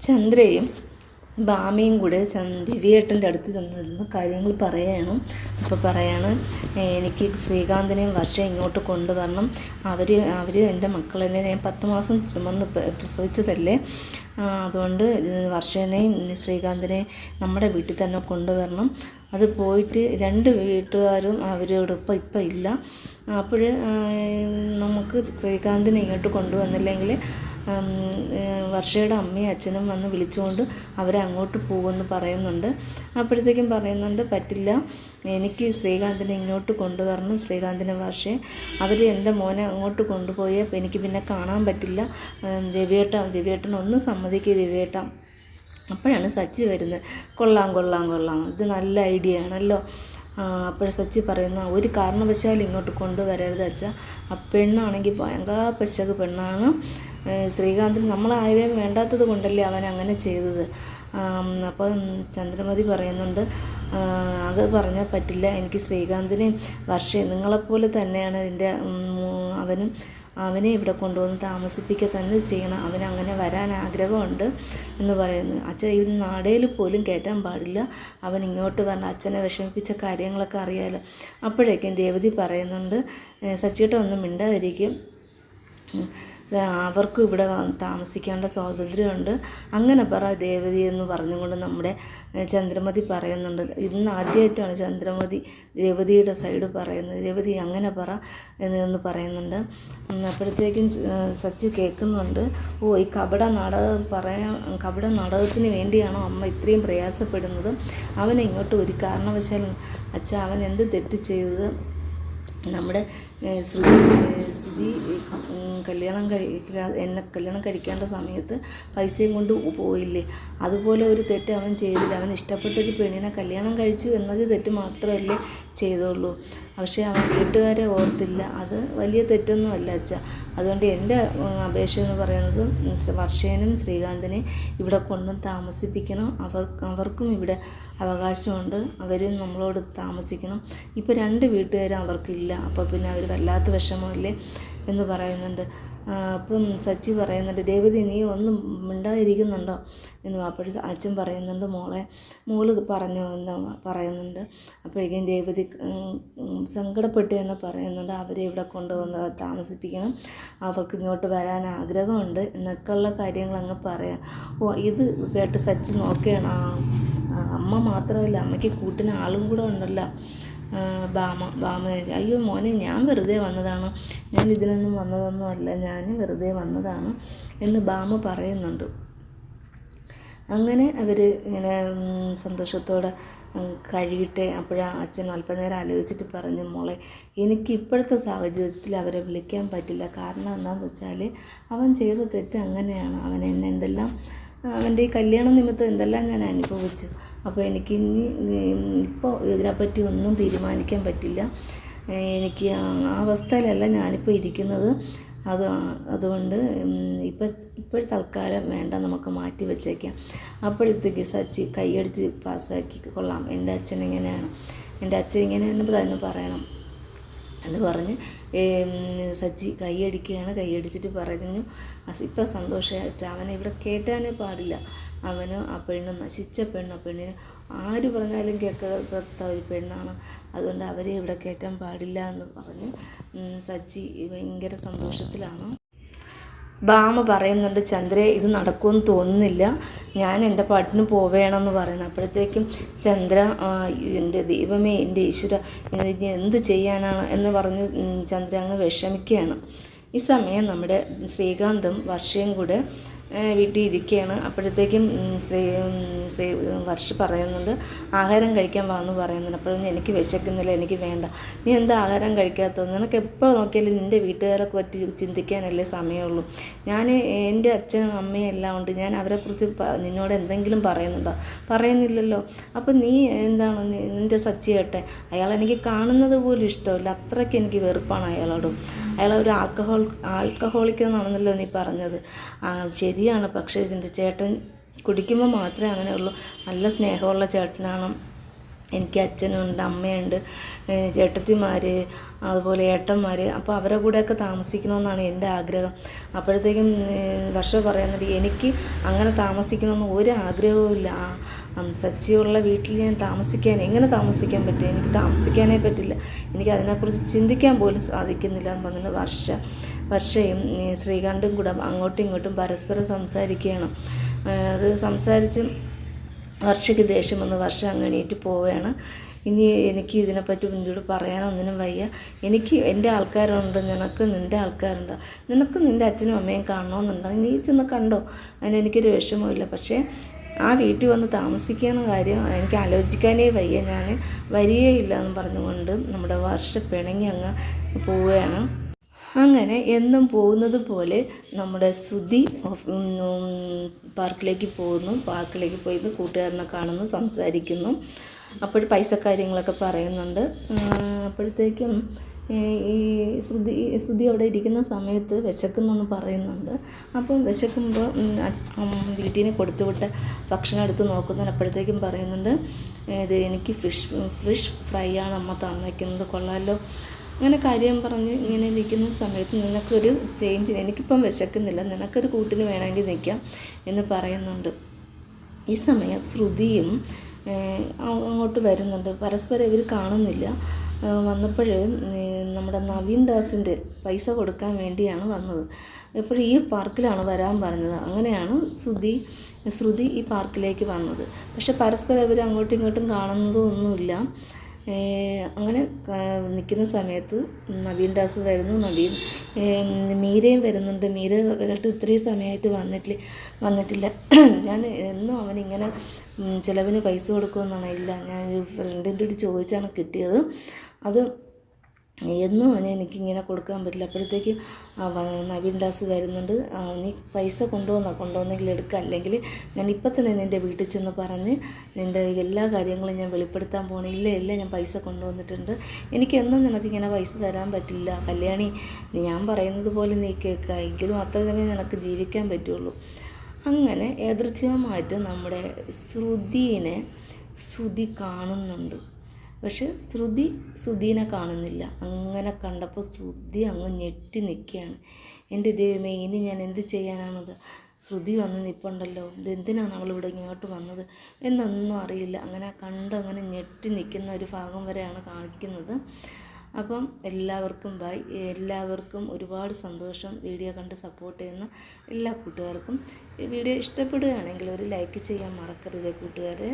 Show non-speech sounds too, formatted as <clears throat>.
ചന്ദ്രയും ഭാമിയും കൂടെ രവിയേട്ടന്റെ അടുത്ത് ചെന്നിരുന്ന് കാര്യങ്ങൾ പറയണം. അപ്പോൾ പറയാണ് എനിക്ക് ശ്രീകാന്തിനെയും വർഷം ഇങ്ങോട്ട് കൊണ്ടുവരണം. അവർ അവർ എന്റെ മക്കളെന്നെ ഞാൻ പത്ത് മാസം ചുമന്ന് പ്രസവിച്ചതല്ലേ. അതുകൊണ്ട് വർഷേനെയും ശ്രീകാന്തിനെയും നമ്മുടെ വീട്ടിൽ തന്നെ കൊണ്ടുവരണം. അത് പോയിട്ട് രണ്ട് വീട്ടുകാരും അവരോടൊപ്പം ഇപ്പം ഇല്ല. അപ്പോൾ നമുക്ക് ശ്രീകാന്തിനെ ഇങ്ങോട്ട് കൊണ്ടുവന്നില്ലെങ്കിൽ വർഷയുടെ അമ്മയും അച്ഛനും വന്ന് വിളിച്ചുകൊണ്ട് അവരെ അങ്ങോട്ട് പോകുമെന്ന് പറയുന്നുണ്ട്. അപ്പോഴത്തേക്കും പറയുന്നുണ്ട് പറ്റില്ല. എനിക്ക് ശ്രീകാന്തിനെ ഇങ്ങോട്ട് കൊണ്ടുവരണം ശ്രീകാന്തിനെ വർഷയെ അവർ എന്റെ മോനെ അങ്ങോട്ട് കൊണ്ടുപോയാൽ എനിക്ക് പിന്നെ കാണാൻ പറ്റില്ല. രവിയേട്ട രവിയേട്ടൻ ഒന്ന് സമ്മതിക്കുക രവിയേട്ട അപ്പോഴാണ് സച്ചി വരുന്നത്. കൊള്ളാം കൊള്ളാം കൊള്ളാം. ഇത് നല്ല ഐഡിയ ആണല്ലോ. അപ്പോൾ സച്ചി പറയുന്ന ഒരു കാരണവശാലും ഇങ്ങോട്ട് കൊണ്ടുവരരുത് അച്ഛ. ആ പെണ്ണാണെങ്കിൽ ഭയങ്കര പശക് പെണ്ണാണ്. ഏഹ് ശ്രീകാന്തിന് നമ്മളാരെയും വേണ്ടാത്തത് കൊണ്ടല്ലേ അവൻ അങ്ങനെ ചെയ്തത്. അപ്പോൾ അപ്പം ചന്ദ്രമതി പറയുന്നുണ്ട് അത് പറഞ്ഞാൽ പറ്റില്ല. എനിക്ക് ശ്രീകാന്തിനെയും വർഷേ നിങ്ങളെപ്പോലെ തന്നെയാണ് എന്റെ അവനും അവനെ ഇവിടെ കൊണ്ടുവന്ന് താമസിപ്പിക്കുക തന്നെ ചെയ്യണം. അവൻ അങ്ങനെ വരാൻ ആഗ്രഹമുണ്ട് എന്ന് പറയുന്നു. അച്ഛൻ ഈ നാടേൽ പോലും കയറ്റാൻ പാടില്ല. അവൻ ഇങ്ങോട്ട് വരണം അച്ഛനെ വിഷമിപ്പിച്ച കാര്യങ്ങളൊക്കെ അറിയാലോ. അപ്പോഴേക്കും ദേവതി പറയുന്നുണ്ട് സച്ചിട്ടൊന്നും മിണ്ടാതിരിക്കും. അവർക്കും ഇവിടെ താമസിക്കേണ്ട സ്വാതന്ത്ര്യമുണ്ട്. അങ്ങനെ പറ ദേവതി എന്ന് പറഞ്ഞുകൊണ്ട് നമ്മുടെ ചന്ദ്രമതി പറയുന്നുണ്ട്. ഇന്ന് ആദ്യമായിട്ടാണ് ചന്ദ്രമതി രവതിയുടെ സൈഡ് പറയുന്നത്. രവതി അങ്ങനെ പറ എന്ന് പറയുന്നുണ്ട്. അപ്പോഴത്തേക്കും സച്ചി കേൾക്കുന്നുണ്ട്. ഓ ഈ കപട നാടകം പറയാൻ കപട നാടകത്തിന് വേണ്ടിയാണോ അമ്മ ഇത്രയും പ്രയാസപ്പെടുന്നത്? അവനെ ഇങ്ങോട്ട് ഒരു കാരണവശാലും അച്ഛൻ അവൻ എന്ത് തെറ്റ് ചെയ്തത്? നമ്മുടെ ശ്രുതി ഉം, കല്യാണം കഴിക്കുക എന്നെ കല്യാണം കഴിക്കേണ്ട സമയത്ത് പൈസയും കൊണ്ട് പോയില്ലേ? അതുപോലെ ഒരു തെറ്റ് അവൻ ചെയ്തില്ല. അവൻ ഇഷ്ടപ്പെട്ടൊരു പെണ്ണിനെ കല്യാണം കഴിച്ചു എന്നൊരു തെറ്റ് മാത്രമല്ലേ ചെയ്തുള്ളൂ. പക്ഷേ അവൻ വീട്ടുകാരെ ഓർത്തില്ല. അത് വലിയ തെറ്റൊന്നും അല്ല അച്ഛ. അതുകൊണ്ട് എന്റെ അപേക്ഷ എന്ന് പറയുന്നത് വർഷേനും ശ്രീകാന്തിനെ ഇവിടെ കൊണ്ടും താമസിപ്പിക്കണം. അവർ അവർക്കും ഇവിടെ അവകാശമുണ്ട്. അവരും നമ്മളോട് താമസിക്കണം. ഇപ്പോൾ രണ്ട് വീട്ടുകാരും അവർക്കില്ല. അപ്പോൾ പിന്നെ അവർ വല്ലാത്ത വിഷമമല്ലേ? എന്ന് പറയുന്നുണ്ട്. അപ്പം സച്ചി പറയുന്നുണ്ട് രേവതി നീ ഒന്നും മിണ്ടാതിരിക്കുന്നുണ്ടോ? എന്ന് അപ്പോഴും അച്ഛൻ പറയുന്നുണ്ട് മോളെ മോൾ പറഞ്ഞു എന്ന് പറയുന്നുണ്ട്. അപ്പോഴേക്കും രേവതി സങ്കടപ്പെട്ടു എന്ന് പറയുന്നുണ്ട് അവരെ ഇവിടെ കൊണ്ടുവന്ന് താമസിപ്പിക്കണം. അവർക്ക് ഇങ്ങോട്ട് വരാൻ ആഗ്രഹമുണ്ട്. എന്നൊക്കെയുള്ള കാര്യങ്ങൾ അങ്ങ് പറയാം. ഓ ഇത് കേട്ട് സച്ചി ആ, അമ്മ മാത്രമല്ല അമ്മയ്ക്ക് കൂട്ടിന് ആളും കൂടെ ഉണ്ടല്ലോ. ബാമ ബാമ അയ്യോ മോനെ ഞാൻ വെറുതെ വന്നതാണ്. ഞാൻ ഇതിനൊന്നും വന്നതൊന്നും അല്ല ഞാൻ വെറുതെ വന്നതാണ് എന്ന് ബാമ പറയുന്നുണ്ട്. അങ്ങനെ അവർ ഇങ്ങനെ സന്തോഷത്തോടെ കഴിയട്ടെ അപ്പോഴാ അച്ഛൻ അല്പനേരം ആലോചിച്ചിട്ട് പറഞ്ഞു മോളെ എനിക്ക് ഇപ്പോഴത്തെ സാഹചര്യത്തിൽ അവരെ വിളിക്കാൻ പറ്റില്ല. കാരണം എന്താണെന്ന് വെച്ചാൽ അവൻ ചെയ്ത തെറ്റ് അങ്ങനെയാണ്. അവൻ എന്നെ എന്തെല്ലാം അവന്റെ ഈ കല്യാണ നിമിത്തം എന്തെല്ലാം ഞാൻ അനുഭവിച്ചു. അപ്പോൾ എനിക്ക് ഇനി ഇപ്പോൾ ഇതിനെപ്പറ്റി ഒന്നും തീരുമാനിക്കാൻ പറ്റില്ല. എനിക്ക് ആ അവസ്ഥയിലല്ല ഞാനിപ്പോൾ ഇരിക്കുന്നത്. അത് അതുകൊണ്ട് ഇപ്പം ഇപ്പോൾ തൽക്കാലം വേണ്ട നമുക്ക് മാറ്റി വെച്ചേക്കാം. അപ്പോഴത്തേക്ക് സച്ചി കൈയടിച്ച് പാസ്സാക്കി കൊള്ളാം. എന്റെ അച്ഛൻ എങ്ങനെയാണ് എന്റെ അച്ഛൻ ഇങ്ങനെ തന്നെ പറയണം. എന്ന് പറഞ്ഞ് സജ്ജി കൈയടിക്കുകയാണ്. കൈയടിച്ചിട്ട് പറഞ്ഞു ഇപ്പം സന്തോഷമായി അവനെ ഇവിടെ കേട്ടാനേ പാടില്ല. അവന് ആ പെണ്ണ് നശിച്ച പെണ്ണ് പെണ്ണിന് ആര് പറഞ്ഞാലും കേൾക്കാത്ത ഒരു പെണ്ണാണ്. അതുകൊണ്ട് അവരെ ഇവിടെ കയറ്റാൻ പാടില്ല എന്ന് പറഞ്ഞ് സജ്ജി ഭയങ്കര സന്തോഷത്തിലാണ്. ബാമ പറയുന്നുണ്ട് ചന്ദ്രയെ ഇത് നടക്കുമെന്ന് തോന്നുന്നില്ല. ഞാൻ എന്റെ പാട്ടിന് പോവേണമെന്ന് പറയുന്നു. അപ്പോഴത്തേക്കും ചന്ദ്ര എന്റെ ദൈവമേ എന്റെ ഈശ്വര എന്ത് ചെയ്യാനാണ്? എന്ന് പറഞ്ഞ് ചന്ദ്ര അങ്ങ് വിഷമിക്കുകയാണ്. ഈ സമയം നമ്മുടെ ശ്രീകാന്തും വർഷയും കൂടെ വീട്ടിൽ ഇരിക്കുകയാണ് അപ്പോഴത്തേക്കും ശ്രീ ശ്രീ വർഷ പറയുന്നുണ്ട് ആഹാരം കഴിക്കാൻ വാന്ന് പറയുന്നുണ്ട്. അപ്പോഴൊന്നും എനിക്ക് വിശക്കുന്നില്ല എനിക്ക് വേണ്ട. നീ എന്താ ആഹാരം കഴിക്കാത്തത്? നിനക്ക് എപ്പോൾ നോക്കിയാലും നിന്റെ വീട്ടുകാരെ പറ്റി ചിന്തിക്കാനല്ലേ സമയമുള്ളൂ. ഞാൻ എന്റെ അച്ഛനും അമ്മയും എല്ലാം ഉണ്ട്. ഞാൻ അവരെക്കുറിച്ച് നിന്നോട് എന്തെങ്കിലും പറയുന്നുണ്ടോ? പറയുന്നില്ലല്ലോ. അപ്പം നീ എന്താണ്? നിന്റെ സച്ചിയേട്ടെ അയാൾ എനിക്ക് കാണുന്നത് പോലും ഇഷ്ടമില്ല. അത്രയ്ക്ക് എനിക്ക് വെറുപ്പാണ് അയാളോടും. അയാൾ ഒരു ആൽക്കഹോൾ ആൽക്കഹോളിക് നീ പറഞ്ഞത്. ആ ശരിയാണ്. പക്ഷേ ഇതിന്റെ ചേട്ടൻ കുടിക്കുമ്പോൾ മാത്രമേ അങ്ങനെയുള്ളൂ. നല്ല സ്നേഹമുള്ള ചേട്ടനാണ്. എനിക്ക് അച്ഛനുണ്ട് അമ്മയുണ്ട് ചേട്ടത്തിമാർ അതുപോലെ ഏട്ടന്മാർ അപ്പോൾ അവരുടെ കൂടെയൊക്കെ താമസിക്കണമെന്നാണ് എന്റെ ആഗ്രഹം. അപ്പോഴത്തേക്കും വർഷം പറയുന്നത് എനിക്ക് അങ്ങനെ താമസിക്കണമെന്ന് ഒരു ആഗ്രഹവുമില്ല സച്ചിയുള്ള വീട്ടിൽ ഞാൻ താമസിക്കാൻ എങ്ങനെ താമസിക്കാൻ പറ്റും? എനിക്ക് താമസിക്കാനേ പറ്റില്ല. എനിക്ക് അതിനെക്കുറിച്ച് ചിന്തിക്കാൻ പോലും സാധിക്കുന്നില്ല എന്ന് പറഞ്ഞിട്ട് വർഷ. വർഷയും ശ്രീകാന്തും കൂടെ അങ്ങോട്ടും ഇങ്ങോട്ടും പരസ്പരം സംസാരിക്കുകയാണ്. അത് സംസാരിച്ച് വർഷയ്ക്ക് ദേഷ്യം വന്ന് വർഷം അങ്ങ് എണീറ്റ് പോവുകയാണ്. ഇനി എനിക്ക് ഇതിനെപ്പറ്റി നിന്നോട് പറയാനൊന്നിനും വയ്യ. എനിക്ക് എന്റെ ആൾക്കാരുണ്ട് നിനക്ക് നിന്റെ ആൾക്കാരുണ്ട്. നിനക്ക് നിന്റെ അച്ഛനും അമ്മയും കാണണമെന്നുണ്ടെങ്കിൽ നീ ചെന്ന് കണ്ടോ? അതിന് എനിക്കൊരു വിഷമമില്ല പക്ഷേ ആ വീട്ടിൽ വന്ന് താമസിക്കുന്ന കാര്യം എനിക്ക് ആലോചിക്കാനേ വയ്യ. ഞാൻ വരികയില്ല എന്ന് പറഞ്ഞുകൊണ്ട് നമ്മുടെ വർഷ പിണങ്ങി അങ്ങ് പോവുകയാണ്. അങ്ങനെ എന്നും പോകുന്നത് പോലെ നമ്മുടെ ഉം, പാർക്കിലേക്ക് പോകുന്നു. പാർക്കിലേക്ക് പോയി കൂട്ടുകാരനെ കാണുന്നു സംസാരിക്കുന്നു. അപ്പോൾ പൈസ കാര്യങ്ങളൊക്കെ പറയുന്നുണ്ട്. അപ്പോഴത്തേക്കും ഈ ശ്രുതി ശ്രുതി അവിടെ ഇരിക്കുന്ന സമയത്ത് വിശക്കുന്നെന്ന് പറയുന്നുണ്ട്. അപ്പം വിശക്കുമ്പോൾ വീട്ടിനെ നിന്ന് കൊടുത്തുവിട്ട ഭക്ഷണം എടുത്ത് നോക്കുന്നതിന് അപ്പോഴത്തേക്കും പറയുന്നുണ്ട് ഇത് എനിക്ക് ഫിഷ് ഫിഷ് ഫ്രൈ ആണ് അമ്മ തന്നേക്കുന്നത്. കൊള്ളാമല്ലോ അങ്ങനെ കാര്യം പറഞ്ഞ് ഇങ്ങനെ നിൽക്കുന്ന സമയത്ത് നിനക്കൊരു ചേഞ്ച് എനിക്കിപ്പം വിശക്കുന്നില്ല. നിനക്കൊരു കൂട്ടിന് വേണമെങ്കിൽ നിൽക്കാം എന്ന് പറയുന്നുണ്ട്. ഈ സമയം ശ്രുതിയും അങ്ങോട്ട് വരുന്നുണ്ട്. പരസ്പരം ഇവർ കാണുന്നില്ല. വന്നപ്പോൾ നമ്മുടെ നവീൻ ദാസിന്റെ പൈസ കൊടുക്കാൻ വേണ്ടിയാണ് വന്നത്. എപ്പോഴും ഈ പാർക്കിലാണ് വരാൻ പറഞ്ഞത്. അങ്ങനെയാണ് ശ്രുതി ശ്രുതി ഈ പാർക്കിലേക്ക് വന്നത്. പക്ഷെ പരസ്പരം ഇവർ അങ്ങോട്ടും ഇങ്ങോട്ടും കാണുന്നതൊന്നുമില്ല. അങ്ങനെ നിൽക്കുന്ന സമയത്ത് നവീൻ ദാസ് വരുന്നു. നവീൻ മീരയും വരുന്നുണ്ട്. മീര കേട്ട് ഇത്രയും സമയമായിട്ട് വന്നിട്ടില്ല വന്നിട്ടില്ല. <clears throat> ഞാൻ എന്നും അവനിങ്ങനെ ചിലവിന് പൈസ കൊടുക്കുമെന്നാണ്. ഇല്ല ഞാൻ ഒരു ഫ്രണ്ടിന്റെ അടുത്ത് ചോദിച്ചാണ് കിട്ടിയത്. അത് എന്നും അവനെ എനിക്കിങ്ങനെ കൊടുക്കാൻ പറ്റില്ല. അപ്പോഴത്തേക്കും നവീൻ ദാസ് വരുന്നുണ്ട്. നീ പൈസ കൊണ്ടുവന്നോ? കൊണ്ടുവന്നെങ്കിൽ എടുക്കുക അല്ലെങ്കിൽ ഞാൻ ഇപ്പം തന്നെ നിന്റെ വീട്ടിൽ ചെന്ന് പറഞ്ഞ് നിന്റെ എല്ലാ കാര്യങ്ങളും ഞാൻ വെളിപ്പെടുത്താൻ പോകണം ഇല്ല ഇല്ല ഞാൻ പൈസ കൊണ്ടുവന്നിട്ടുണ്ട്. എനിക്കെന്നും നിനക്കിങ്ങനെ പൈസ തരാൻ പറ്റില്ല. കല്യാണി ഞാൻ പറയുന്നത് പോലെ നീ കേൾക്കുക. എങ്കിലും അത്ര തന്നെ നിനക്ക് ജീവിക്കാൻ പറ്റുള്ളൂ. അങ്ങനെ യാദൃച്ഛികമായിട്ട് നമ്മുടെ ശ്രുതിനെ ശ്രുതി കാണുന്നുണ്ട്. പക്ഷെ ശ്രുതി ശ്രുതിനെ കാണുന്നില്ല. അങ്ങനെ കണ്ടപ്പോൾ ശ്രുതി അങ്ങ് ഞെട്ടി നിൽക്കുകയാണ്. എന്റെ ദൈവമേ ഇനി ഞാൻ എന്ത് ചെയ്യാനാണത്? ശ്രുതി വന്ന് നിൽപ്പുണ്ടല്ലോ ഇതെന്തിനാണ് അവൾ ഇവിടെ ഇങ്ങോട്ട് വന്നത്? എന്നൊന്നും അറിയില്ല. അങ്ങനെ കണ്ട് അങ്ങനെ ഞെട്ടി നിൽക്കുന്ന ഒരു ഭാഗം വരെയാണ് കാണിക്കുന്നത്. അപ്പം എല്ലാവർക്കും ബൈ. എല്ലാവർക്കും ഒരുപാട് സന്തോഷം. വീഡിയോ കണ്ട് സപ്പോർട്ട് ചെയ്യുന്ന എല്ലാ കൂട്ടുകാർക്കും. വീഡിയോ ഇഷ്ടപ്പെടുകയാണെങ്കിൽ ഒരു ലൈക്ക് ചെയ്യാൻ മറക്കരുത് കൂട്ടുകാരെ.